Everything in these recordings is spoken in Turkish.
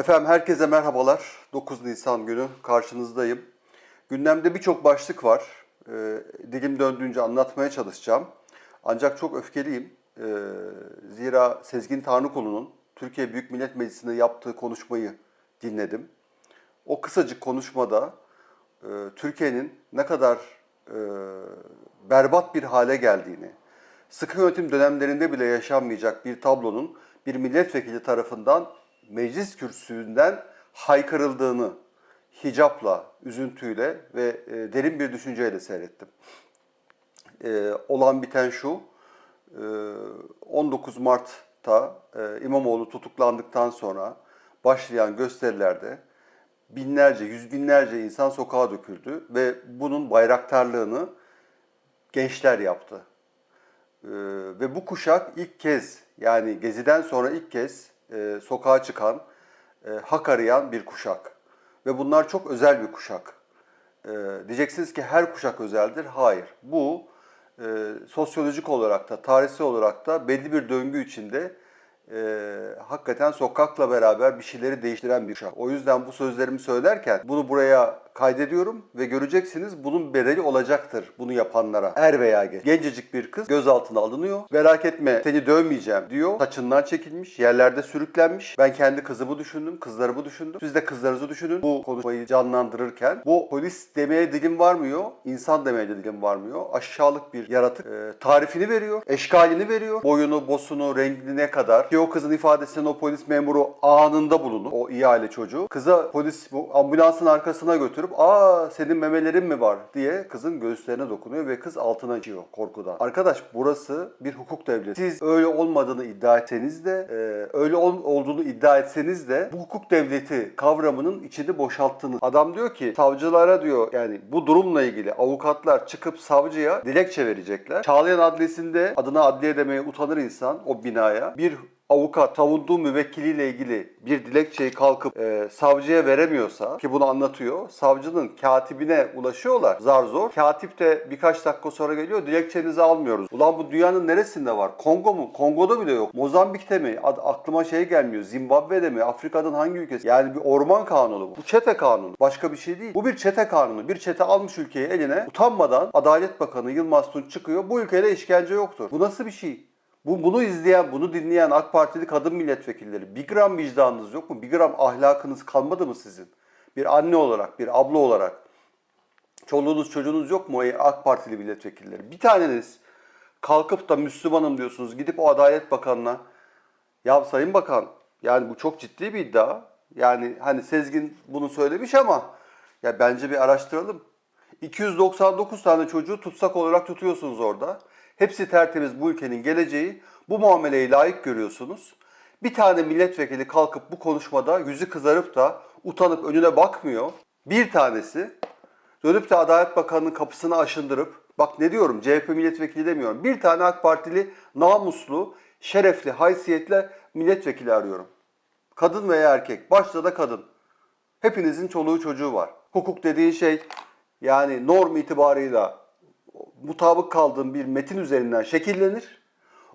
Efendim herkese merhabalar. 9 Nisan günü karşınızdayım. Gündemde birçok başlık var. Ee, dilim döndüğünce anlatmaya çalışacağım. Ancak çok öfkeliyim. Ee, zira Sezgin Tanrıkulu'nun Türkiye Büyük Millet Meclisi'nde yaptığı konuşmayı dinledim. O kısacık konuşmada e, Türkiye'nin ne kadar e, berbat bir hale geldiğini, sıkı yönetim dönemlerinde bile yaşanmayacak bir tablonun bir milletvekili tarafından meclis kürsüsünden haykırıldığını hicapla, üzüntüyle ve e, derin bir düşünceyle seyrettim. E, olan biten şu, e, 19 Mart'ta e, İmamoğlu tutuklandıktan sonra başlayan gösterilerde binlerce, yüz binlerce insan sokağa döküldü ve bunun bayraktarlığını gençler yaptı. Ee, ve bu kuşak ilk kez yani Gezi'den sonra ilk kez e, sokağa çıkan, e, hak arayan bir kuşak. Ve bunlar çok özel bir kuşak. E, diyeceksiniz ki her kuşak özeldir. Hayır. Bu e, sosyolojik olarak da, tarihsel olarak da belli bir döngü içinde e, hakikaten sokakla beraber bir şeyleri değiştiren bir kuşak. O yüzden bu sözlerimi söylerken bunu buraya kaydediyorum ve göreceksiniz bunun bedeli olacaktır bunu yapanlara. Er veya geç. Gencecik bir kız gözaltına alınıyor. Merak etme seni dövmeyeceğim diyor. Saçından çekilmiş, yerlerde sürüklenmiş. Ben kendi kızımı düşündüm, kızlarımı düşündüm. Siz de kızlarınızı düşünün. Bu konuşmayı canlandırırken bu polis demeye dilim varmıyor, insan demeye de dilim varmıyor. Aşağılık bir yaratık. E, tarifini veriyor, eşkalini veriyor. Boyunu, bosunu, rengine kadar. Ki o kızın ifadesinin o polis memuru anında bulunur. O iyi aile çocuğu. Kıza polis bu ambulansın arkasına götürüp aa senin memelerin mi var diye kızın göğüslerine dokunuyor ve kız altına açıyor korkudan. Arkadaş burası bir hukuk devleti. Siz öyle olmadığını iddia etseniz de e, öyle ol- olduğunu iddia etseniz de bu hukuk devleti kavramının içini boşalttınız. Adam diyor ki savcılara diyor yani bu durumla ilgili avukatlar çıkıp savcıya dilekçe verecekler. Çağlayan Adliyesi'nde adına adliye demeye utanır insan o binaya bir avukat savunduğu müvekkiliyle ilgili bir dilekçeyi kalkıp e, savcıya veremiyorsa ki bunu anlatıyor. Savcının katibine ulaşıyorlar zar zor. Katip de birkaç dakika sonra geliyor dilekçenizi almıyoruz. Ulan bu dünyanın neresinde var? Kongo mu? Kongo'da bile yok. Mozambik'te mi? Ad- aklıma şey gelmiyor. Zimbabwe'de mi? Afrika'nın hangi ülkesi? Yani bir orman kanunu bu. Bu çete kanunu. Başka bir şey değil. Bu bir çete kanunu. Bir çete almış ülkeyi eline utanmadan Adalet Bakanı Yılmaz Tunç çıkıyor. Bu ülkede işkence yoktur. Bu nasıl bir şey? Bu, bunu izleyen, bunu dinleyen AK Partili kadın milletvekilleri bir gram vicdanınız yok mu? Bir gram ahlakınız kalmadı mı sizin? Bir anne olarak, bir abla olarak. Çoluğunuz çocuğunuz yok mu AK Partili milletvekilleri? Bir taneniz kalkıp da Müslümanım diyorsunuz. Gidip o Adalet Bakanı'na ya Sayın Bakan yani bu çok ciddi bir iddia. Yani hani Sezgin bunu söylemiş ama ya bence bir araştıralım. 299 tane çocuğu tutsak olarak tutuyorsunuz orada. Hepsi tertemiz bu ülkenin geleceği. Bu muameleyi layık görüyorsunuz. Bir tane milletvekili kalkıp bu konuşmada yüzü kızarıp da utanıp önüne bakmıyor. Bir tanesi dönüp de Adalet Bakanı'nın kapısını aşındırıp bak ne diyorum CHP milletvekili demiyorum. Bir tane AK Partili namuslu, şerefli, haysiyetli milletvekili arıyorum. Kadın veya erkek. Başta da kadın. Hepinizin çoluğu çocuğu var. Hukuk dediğin şey yani norm itibarıyla mutabık kaldığın bir metin üzerinden şekillenir.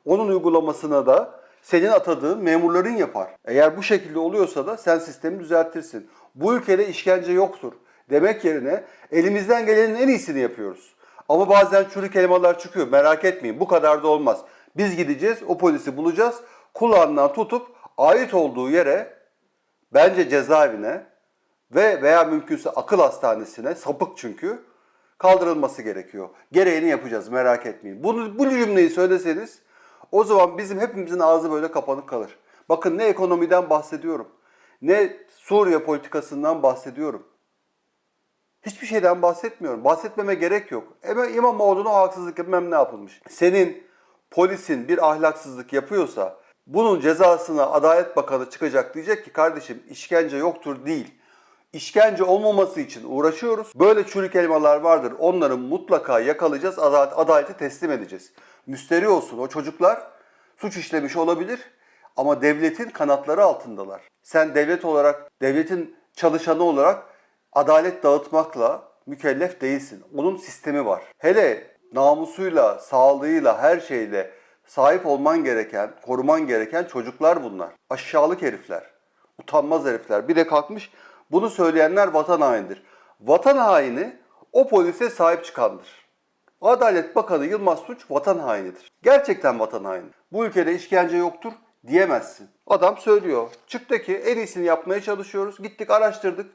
Onun uygulamasına da senin atadığın memurların yapar. Eğer bu şekilde oluyorsa da sen sistemi düzeltirsin. Bu ülkede işkence yoktur demek yerine elimizden gelenin en iyisini yapıyoruz. Ama bazen çürük elmalar çıkıyor. Merak etmeyin bu kadar da olmaz. Biz gideceğiz, o polisi bulacağız. Kulağından tutup ait olduğu yere bence cezaevine ve veya mümkünse akıl hastanesine sapık çünkü kaldırılması gerekiyor. Gereğini yapacağız merak etmeyin. Bunu bu cümleyi söyleseniz o zaman bizim hepimizin ağzı böyle kapanık kalır. Bakın ne ekonomiden bahsediyorum. Ne Suriye politikasından bahsediyorum. Hiçbir şeyden bahsetmiyorum. Bahsetmeme gerek yok. İmamoğlu'na haksızlık bilmem ne yapılmış. Senin polisin bir ahlaksızlık yapıyorsa bunun cezasına Adalet Bakanı çıkacak diyecek ki kardeşim işkence yoktur değil. İşkence olmaması için uğraşıyoruz. Böyle çürük elmalar vardır. Onları mutlaka yakalayacağız. Adalet, adaleti teslim edeceğiz. Müsteri olsun o çocuklar suç işlemiş olabilir ama devletin kanatları altındalar. Sen devlet olarak, devletin çalışanı olarak adalet dağıtmakla mükellef değilsin. Onun sistemi var. Hele namusuyla, sağlığıyla, her şeyle sahip olman gereken, koruman gereken çocuklar bunlar. Aşağılık herifler. Utanmaz herifler. Bir de kalkmış bunu söyleyenler vatan hainidir. Vatan haini o polise sahip çıkandır. Adalet Bakanı Yılmaz Tunç vatan hainidir. Gerçekten vatan haini. Bu ülkede işkence yoktur diyemezsin. Adam söylüyor. Çıktı ki en iyisini yapmaya çalışıyoruz. Gittik araştırdık.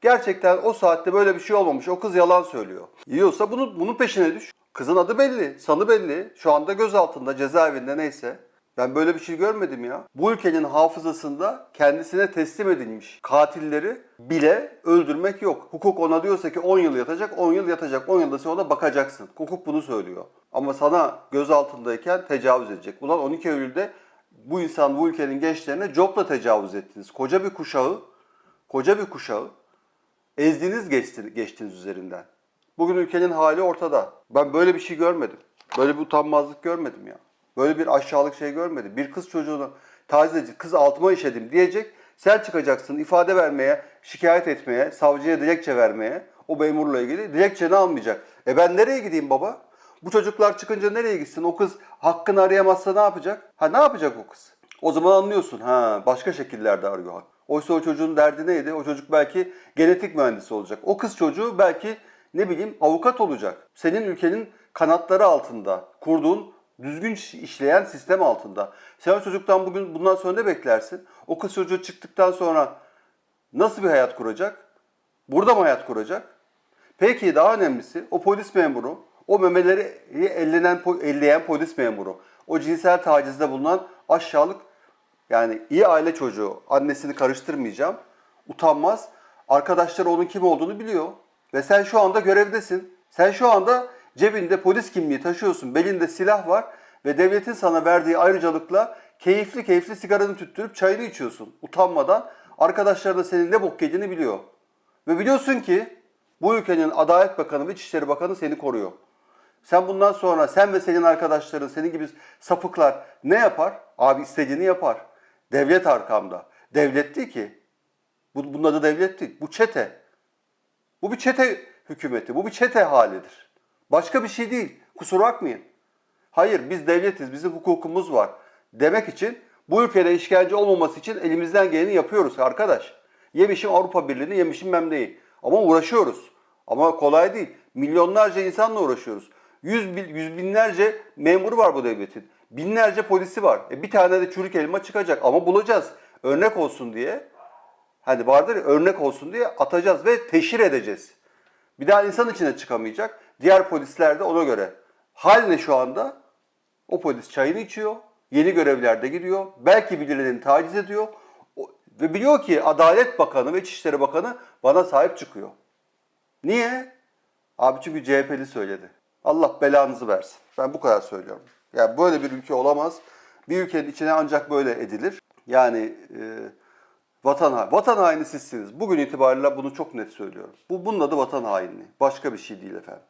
Gerçekten o saatte böyle bir şey olmamış. O kız yalan söylüyor. Yiyorsa bunu, bunun peşine düş. Kızın adı belli, sanı belli. Şu anda gözaltında, cezaevinde neyse. Ben böyle bir şey görmedim ya. Bu ülkenin hafızasında kendisine teslim edilmiş katilleri bile öldürmek yok. Hukuk ona diyorsa ki 10 yıl yatacak, 10 yıl yatacak. 10 yılda sonra bakacaksın. Hukuk bunu söylüyor. Ama sana gözaltındayken tecavüz edecek. Ulan 12 Eylül'de bu insan bu ülkenin gençlerine copla tecavüz ettiniz. Koca bir kuşağı, koca bir kuşağı ezdiniz geçti- geçtiniz üzerinden. Bugün ülkenin hali ortada. Ben böyle bir şey görmedim. Böyle bir utanmazlık görmedim ya. Böyle bir aşağılık şey görmedim. Bir kız çocuğunu taciz kız altıma işedim diyecek. Sen çıkacaksın ifade vermeye, şikayet etmeye, savcıya dilekçe vermeye. O memurla ilgili dilekçeni almayacak. E ben nereye gideyim baba? Bu çocuklar çıkınca nereye gitsin? O kız hakkını arayamazsa ne yapacak? Ha ne yapacak o kız? O zaman anlıyorsun. Ha başka şekillerde arıyor hak. Oysa o çocuğun derdi neydi? O çocuk belki genetik mühendisi olacak. O kız çocuğu belki ne bileyim avukat olacak. Senin ülkenin kanatları altında kurduğun düzgün iş- işleyen sistem altında. Sen o çocuktan bugün bundan sonra ne beklersin? O kız çocuğu çıktıktan sonra nasıl bir hayat kuracak? Burada mı hayat kuracak? Peki daha önemlisi o polis memuru, o memeleri ellenen, elleyen polis memuru, o cinsel tacizde bulunan aşağılık yani iyi aile çocuğu, annesini karıştırmayacağım, utanmaz. Arkadaşları onun kim olduğunu biliyor. Ve sen şu anda görevdesin. Sen şu anda cebinde polis kimliği taşıyorsun, belinde silah var ve devletin sana verdiği ayrıcalıkla keyifli keyifli sigaranı tüttürüp çayını içiyorsun utanmadan. Arkadaşları da senin ne bok yediğini biliyor. Ve biliyorsun ki bu ülkenin Adalet Bakanı ve İçişleri Bakanı seni koruyor. Sen bundan sonra sen ve senin arkadaşların, senin gibi sapıklar ne yapar? Abi istediğini yapar. Devlet arkamda. Devlet değil ki. Bu, bunun adı devlet değil. Bu çete. Bu bir çete hükümeti. Bu bir çete halidir. Başka bir şey değil. Kusura bakmayın. Hayır biz devletiz, bizim hukukumuz var demek için bu ülkede işkence olmaması için elimizden geleni yapıyoruz arkadaş. Yemişim Avrupa Birliği'ni, yemişim memleği. Ama uğraşıyoruz. Ama kolay değil. Milyonlarca insanla uğraşıyoruz. Yüz, yüz binlerce memuru var bu devletin. Binlerce polisi var. E bir tane de çürük elma çıkacak ama bulacağız. Örnek olsun diye. Hani vardır ya örnek olsun diye atacağız ve teşhir edeceğiz. Bir daha insan içine çıkamayacak. Diğer polisler de ona göre. Hal ne şu anda? O polis çayını içiyor. Yeni görevlerde gidiyor. Belki birilerini taciz ediyor. Ve biliyor ki Adalet Bakanı ve İçişleri Bakanı bana sahip çıkıyor. Niye? Abi çünkü CHP'li söyledi. Allah belanızı versin. Ben bu kadar söylüyorum. Yani böyle bir ülke olamaz. Bir ülkenin içine ancak böyle edilir. Yani e, vatan. Vatan haini sizsiniz. Bugün itibariyle bunu çok net söylüyorum. Bu bunun adı vatan hainliği. Başka bir şey değil efendim.